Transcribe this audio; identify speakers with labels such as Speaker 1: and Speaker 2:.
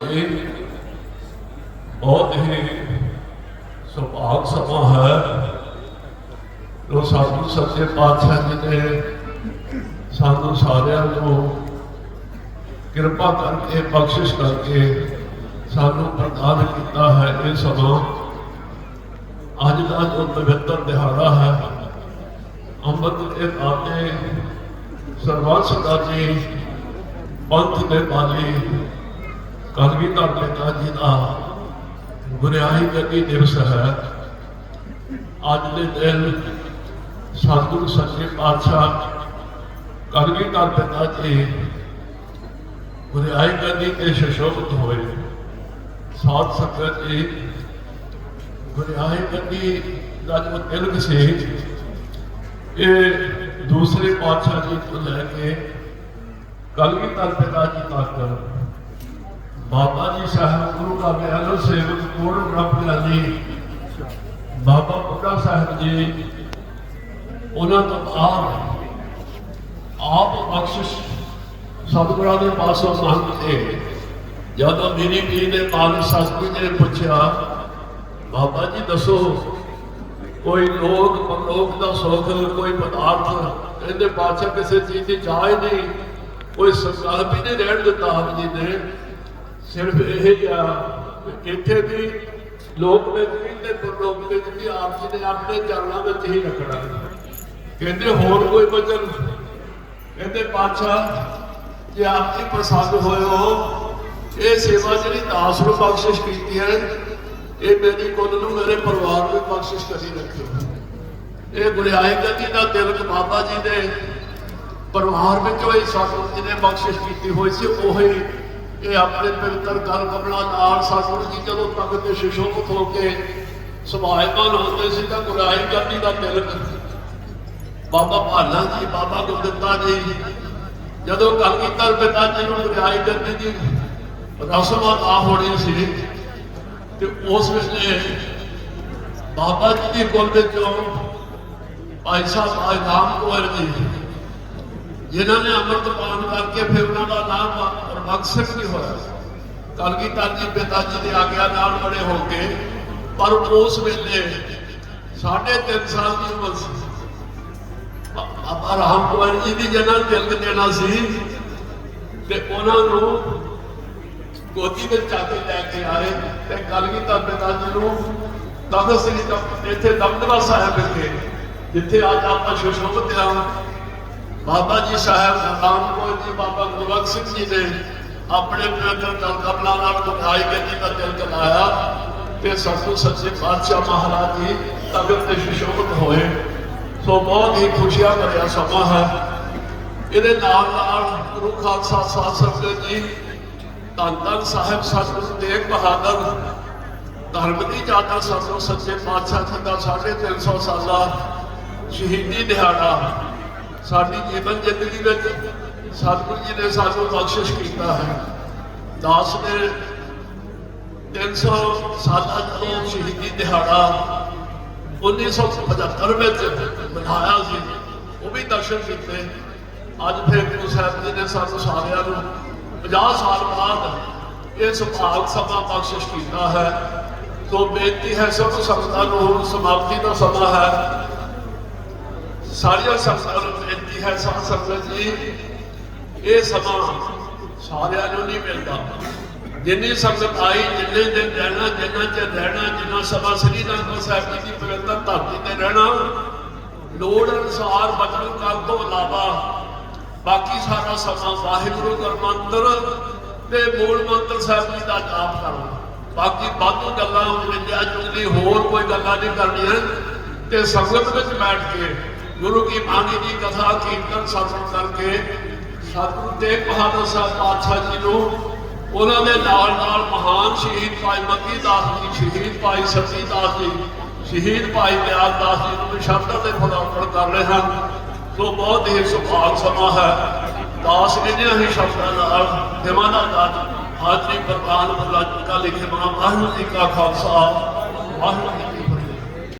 Speaker 1: ਇਹ ਬਹੁਤ ਹੀ ਸੁਭਾਗ ਸਮਾਂ ਹੈ। ਜੋ ਸਾਧੂ ਸੱਚੇ ਪਾਤਸ਼ਾਹ ਜੀ ਨੇ ਸਾਨੂੰ ਸਾਰਿਆਂ ਨੂੰ ਕਿਰਪਾ ਕਰਕੇ, ਬਖਸ਼ਿਸ਼ ਕਰਕੇ ਸਾਨੂੰ ਪ੍ਰਦਾਨ ਕੀਤਾ ਹੈ ਇਹ ਸਮਾਂ ਅੱਜ ਦਾ ਜੋ ਪਵਿੱਤਰ ਦਿਹਾੜਾ ਹੈ, ਅੰਮ੍ਰਿਤ ਦੇ ਦਾਤੇ ਸਰਬੰਸ ਦਾ ਜੀ, ਪੰਥ ਦੇ ਬਾਲੀ ਕਲਗੀਧਰ ਪਿਤਾ ਜੀ ਦਾ। ਗੁਰਿਆਈ ਗੱਦੀ ਦਿਵਸ ਹੈ, ਅੱਜ ਦੇ ਦਿਨ ਸਤਿਗੁਰੂ ਸੱਚੇ ਪਾਤਸ਼ਾਹ ਕਲਗੀਧਰ ਪਿਤਾ ਜੀ। ਗੁਰਿਆਈ ਗੱਦੀ ਤੇ ਸ਼ਸ਼ੋਭਤ ਹੋਏ। ਸਾਧ ਸੰਗਤ ਜੀ, ਗੁਰਿਆਈ ਗੱਦੀ ਦਾ ਜੋ ਤਿਲਕ ਸੀ, ਇਹ ਦੂਸਰੇ ਪਾਤਸ਼ਾਹ ਜੀ ਤੋਂ ਲੈ ਕੇ ਕਲਗੀਧਰ ਪਿਤਾ ਜੀ ਤੱਕ। ਬਾਬਾ ਜੀ ਸਾਹਿਬ ਗੁਰੂ ਦਾ ਬਿਆਨ ਸੇਵਕ ਕੋਲ ਰੱਬ ਜੀ ਬਾਬਾ ਬੁੱਢਾ ਸਾਹਿਬ ਜੀ, ਉਹਨਾਂ ਤੋਂ ਆਪ ਆਪ ਬਖਸ਼ਿਸ਼ ਸਤਿਗੁਰਾਂ ਦੇ ਪਾਸੋਂ ਮੰਗ ਜਦੋਂ ਮੇਰੀ ਪੀਰ ਦੇ ਪਾਲਕ ਸਤਿਗੁਰੂ ਜੀ ਨੇ ਪੁੱਛਿਆ, ਬਾਬਾ ਜੀ ਦੱਸੋ, ਕੋਈ ਲੋਕ ਪਰਲੋਕ ਦਾ ਸੁੱਖ, ਕੋਈ ਪਦਾਰਥ ਕਹਿੰਦੇ ਪਾਤਸ਼ਾਹ ਕਿਸੇ ਚੀਜ਼ ਦੀ ਚਾਹ ਹੀ ਨਹੀਂ, ਕੋਈ ਸੰਕਲਪ ਹੀ ਨਹੀਂ ਰਹਿਣ ਦਿੱਤਾ ਆਪ ਜੀ ਨੇ। ਸਿਰਫ ਇਹ ਆ ਇੱਥੇ ਵੀ ਲੋਕ ਵਿੱਚ ਵੀ ਤੇ ਪਰਲੋਕ ਵਿੱਚ ਵੀ ਆਪ ਜੀ ਨੇ ਆਪਣੇ ਚਰਨਾਂ ਵਿੱਚ ਹੀ ਰੱਖਣਾ। ਕਹਿੰਦੇ ਹੋਰ ਕੋਈ ਵਚਨ? ਕਹਿੰਦੇ ਪਾਤਸ਼ਾਹ, ਜੇ ਆਪ ਜੀ ਪ੍ਰਸੰਨ ਹੋਏ ਹੋ, ਇਹ ਸੇਵਾ ਜਿਹੜੀ ਦਾਸ ਨੂੰ ਬਖਸ਼ਿਸ਼ ਕੀਤੀ ਹੈ, ਇਹ ਮੇਰੀ ਕੁੱਲ ਨੂੰ ਮੇਰੇ ਪਰਿਵਾਰ ਨੂੰ ਬਖਸ਼ਿਸ਼ ਕਰੀ ਰੱਖਿਓ ਇਹ ਗੁਰਿਆਈ ਗੱਦੀ ਦਾ ਤਿਲਕ ਬਾਬਾ ਜੀ ਦੇ ਪਰਿਵਾਰ ਵਿੱਚੋਂ ਹੀ ਸਤਿਗੁਰੂ ਜੀ ਨੇ ਬਖਸ਼ਿਸ਼ ਕੀਤੀ ਹੋਈ ਸੀ, ਉਹੀ ਇਹ ਆਪਣੇ ਪਵਿੱਤਰ ਗਲ ਕਮਲਾ ਨਾਲ ਸਤਿਗੁਰੂ ਜੀ ਜਦੋਂ ਤਖਤ ਤੇ ਸ਼ਿਸ਼ੋਭਤ ਹੋ ਕੇ ਸਮਾਇਮਾਨ ਹੁੰਦੇ ਸੀ ਤਾਂ ਗੁਰਿਆਈ ਗੱਦੀ ਦਾ ਤਿਲਕ ਬਾਬਾ ਭਾਨਾ ਜੀ, ਬਾਬਾ ਗੁਰਦਿੱਤਾ ਜੀ, ਜਦੋਂ ਕਲਗੀਧਰ ਪਿਤਾ ਜੀ ਨੂੰ ਗੁਰਿਆਈ ਗੱਦੀ ਦੀ ਰਸਮ ਆ ਹੋਣੀ ਸੀ। ਤੇ ਉਸ ਵੇਲੇ ਬਾਬਾ ਜੀ ਦੀ ਕੁਲ ਵਿੱਚੋਂ ਭਾਈ ਸਾਹਿਬ ਆਇਦਾਮ ਕੋਰ ਜੀ, ਜਿਨ੍ਹਾਂ ਨੇ ਅੰਮ੍ਰਿਤ ਪਾਨ ਕਰਕੇ ਫਿਰ ਉਹਨਾਂ ਦਾ ਨਾਮ ਰਮਕਸਕ ਨਹੀਂ ਹੋਇਆ? ਕਲਗੀਧਰ ਜੀ ਪਿਤਾ ਜੀ ਦੇ ਆਗਿਆ ਨਾਲ ਬੜੇ ਹੋ ਕੇ, ਪਰ ਉਸ ਵੇਲੇ ਸਾਢੇ ਤਿੰਨ ਸਾਲ ਦੀ ਉਮਰ ਸੀ। ਬਾਬਾ ਰਾਮ ਕੁਮਾਰ ਜੀ ਦੀ ਜਨਮ ਤਿਲਕ ਦੇਣਾ ਸੀ ਤੇ ਉਹਨਾਂ ਨੂੰ ਗੋਦੀ ਵਿੱਚ ਚੱਕ ਕੇ ਲੈ ਕੇ ਆਏ ਤੇ ਕਲਗੀਧਰ ਪਿਤਾ ਜੀ ਨੂੰ ਤਖਤ ਸ੍ਰੀ ਇੱਥੇ ਦਮਦਮਾ ਸਾਹਿਬ ਵਿਖੇ, ਜਿੱਥੇ ਅੱਜ ਆਪਾਂ ਸ਼ੁਸ਼ੋਭਤ ਹਾਂ, ਬਾਬਾ ਜੀ ਸਾਹਿਬ ਰਾਮਕੋਰ ਜੀ, ਬਾਬਾ ਗੁਰਬਖਸ਼ ਸਿੰਘ ਜੀ ਨੇ ਆਪਣੇ ਪਵਿੱਤਰ ਕਲ ਕਮਲਾਂ ਨਾਲ ਬੁਖਾਈ ਗੱਦੀ ਦਾ ਤਿਲਕ ਲਾਇਆ ਤੇ ਸਤਿਗੁਰ ਸੱਚੇ ਪਾਤਸ਼ਾਹ ਮਹਾਰਾਜ ਜੀ ਤਖਤ ਤੇ ਸ਼ੁਸ਼ੋਭਤ ਹੋਏ। ਸੋ ਬਹੁਤ ਹੀ ਖੁਸ਼ੀਆਂ ਭਰਿਆ ਸਮਾਂ ਹੈ। ਇਹਦੇ ਨਾਲ ਨਾਲ ਗੁਰੂ ਖਾਲਸਾ ਸਾਧ ਸੰਗਤ ਜੀ ਧੰਨ ਧੰਨ ਸਾਹਿਬ ਸਤਿਗੁਰੂ ਤੇਗ ਬਹਾਦਰ, ਧਰਮ ਦੀ ਜਾਤਾ ਸਤਿਗੁਰੂ ਸੱਚੇ ਪਾਤਸ਼ਾਹ ਜੀ ਦਾ 350 ਸਾਲਾ ਸ਼ਹੀਦੀ ਦਿਹਾੜਾ। ਸਾਡੀ ਜੀਵਨ ਜ਼ਿੰਦਗੀ ਵਿੱਚ ਸਤਿਗੁਰੂ ਜੀ ਨੇ ਸਾਨੂੰ ਬਖਸ਼ਿਸ਼ ਕੀਤਾ ਹੈ। ਦਾਸ ਨੇ 300 ਸਾਲਾਂ ਤੋਂ ਸ਼ਹੀਦੀ ਦਿਹਾੜਾ 1975 ਵਿੱਚ ਮਨਾਇਆ ਸੀ। ਉਹ ਵੀ ਦਰਸ਼ਨ ਕੀਤੇ। ਅੱਜ ਫਿਰ ਗੁਰੂ ਸਾਹਿਬ ਜੀ ਨੇ ਸਾਨੂੰ ਸਾਰਿਆਂ ਨੂੰ 50 ਸਾਲ ਬਾਅਦ ਇਹ ਸੁਭਾਗ ਸਮਾਂ ਬਖਸ਼ਿਸ਼ ਕੀਤਾ ਹੈ। ਸੋ ਬੇਨਤੀ ਹੈ, ਸਭ ਸੰਗਤਾਂ ਨੂੰ ਸਮਾਪਤੀ ਦਾ ਸਮਾਂ ਹੈ। ਸਾਰੀਆਂ ਸੰਗਤਾਂ ਨੂੰ ਬੇਨਤੀ ਹੈ ਸਾਧ ਸੰਗਤ ਜੀ ਇਹ ਸਮਾਂ ਸਾਰਿਆਂ ਨੂੰ ਨਹੀਂ ਮਿਲਦਾ। ਜਿੰਨੀ ਸੰਗਤ ਆਈ, ਜਿੰਨੇ ਦਿਨ ਰਹਿਣਾ, ਜਿੰਨਾ ਚਿਰ ਰਹਿਣਾ, ਜਿੰਨਾ ਸਮਾਂ ਸ੍ਰੀ ਅਨੰਦਪੁਰ ਸਾਹਿਬ ਜੀ ਦੀ ਪਵਿੱਤਰ ਧਰਤੀ ਤੇ ਰਹਿਣਾ, ਲੋੜ ਅਨੁਸਾਰ ਬਚਨ ਕਰਨ ਤੋਂ ਇਲਾਵਾ ਬਾਕੀ ਸਾਰਾ ਸਮਾਂ ਵਾਹਿਗੁਰੂ ਗੁਰਮੰਤਰ ਤੇ ਮੂਲ ਮੰਤਰ ਸਾਹਿਬ ਜੀ ਦਾ ਜਾਪ ਕਰਨਾ ਬਾਕੀ ਬਾਕੀ ਗੱਲਾਂ ਵਿਦਿਆ ਚੁਗਲੀ ਹੋਰ ਕੋਈ ਗੱਲਾਂ ਨਹੀਂ ਕਰਨੀਆਂ, ਤੇ ਸੰਗਤ ਵਿੱਚ ਬੈਠ ਕੇ ਗੁਰੂ ਕੀ ਬਾਣੀ ਦੀ ਕਥਾ, ਕੀਰਤਨ ਸਤਸੰਗ ਕਰਕੇ ਸਤਿਗੁਰੂ ਤੇਗ ਬਹਾਦਰ ਸਾਹਿਬ ਪਾਤਸ਼ਾਹ ਜੀ ਨੂੰ, ਉਹਨਾਂ ਦੇ ਨਾਲ ਨਾਲ ਮਹਾਨ ਸ਼ਹੀਦ ਭਾਈ ਮੱਤੀ ਦਾਸ ਜੀ, ਸ਼ਹੀਦ ਭਾਈ ਸਤੀ ਦਾਸ ਜੀ, ਸ਼ਹੀਦ ਭਾਈ ਦਿਆਲ ਦਾਸ ਜੀ ਨੂੰ ਵੀ ਸ਼ਬਦਾਂ ਦੇ ਖੁਦਾਪੜ ਕਰ ਰਹੇ ਹਨ। ਸੋ ਬਹੁਤ ਹੀ ਸੁਭਾਗ ਸਮਾਂ ਹੈ। ਦਾਸ ਇਹਨਿਆਂ ਹੀ ਸ਼ਬਦਾਂ ਨਾਲ ਦਿਮਾਗ ਦਾ ਹਾਜ਼ਰੀ ਪ੍ਰਦਾਨ ਬੁਲਾ ਚੁੱਕਾ ਲਿਖੇ ਮਾ ਵਾਹਿਗੁਰੂ ਜੀ ਕਾ ਖਾਲਸਾ, ਵਾਹਿਗੁਰੂ ਜੀ ਕੀ